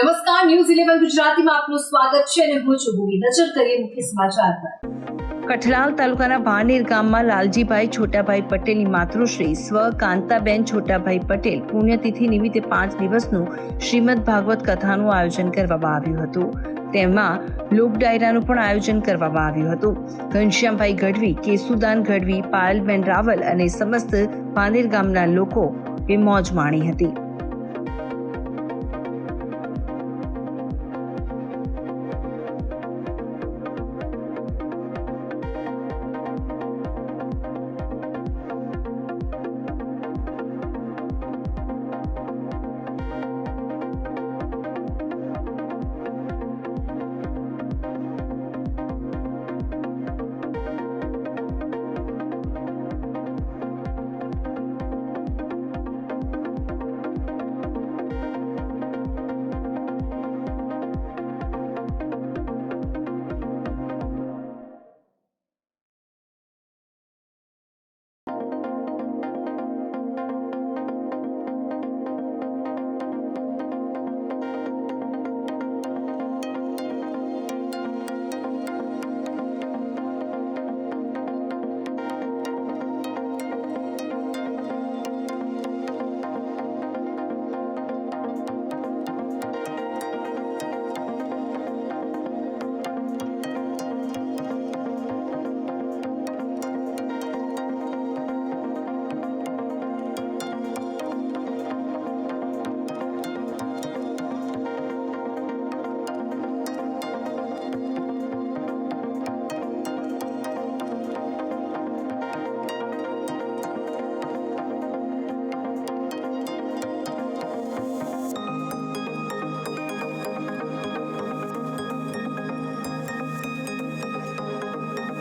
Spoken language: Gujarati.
નમસ્કાર ન્યૂઝ ઇલેવન ગુજરાતીમાં આપનું સ્વાગત છે અને હું છું ભૂમિ. નજર કરીએ મુખ્ય સમાચાર પર. કઠલાલ તાલુકાના ભાનેર ગામમાં લાલજીભાઈ છોટાભાઈ પટેલની માતૃશ્રી સ્વ કાંતાબેન છોટાભાઈ પટેલ પુણ્યતિથિ નિમિત્તે પાંચ દિવસનું શ્રીમદ ભાગવત કથાનું આયોજન કરવામાં આવ્યું હતું. તેમાં લોક ડાયરાનું પણ આયોજન કરવામાં આવ્યું હતું. ઘનશ્યામભાઈ ગઢવી કેસુદાન ગઢવી, પાયલબેન રાવલ અને સમસ્ત ભાનેર ગામના લોકો એ મોજ માણી હતી.